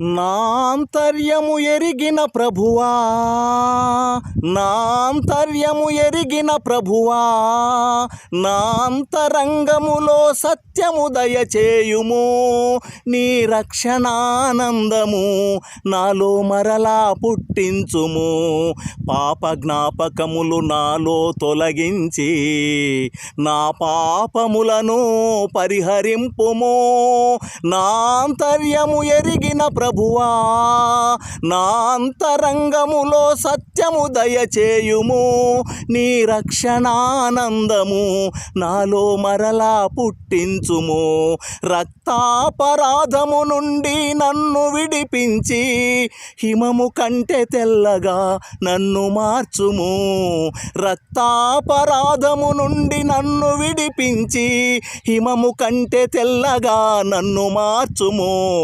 నాంతర్యము ఎరిగిన ప్రభువా. నాంతర్యము ఎరిగిన ప్రభువా నాంతరంగములో సత్యము దయచేయుము. నీ రక్షణానందము నాలో మరలా పుట్టించుము. పాప జ్ఞాపకములు నాలో తొలగించి నా పాపములను పరిహరింపుము. నాంతర్యము ఎరిగిన ప్రభువా నాంతరంగములో సత్యము దయచేయుము నీ రక్షణానందము నాలో మరలా పుట్టించుము. రక్తాపరాధము నుండి నన్ను విడిపించి హిమము కంటే తెల్లగా నన్ను మార్చుము. రక్తాపరాధము నుండి నన్ను విడిపించి హిమము కంటే తెల్లగా నన్ను మార్చుము.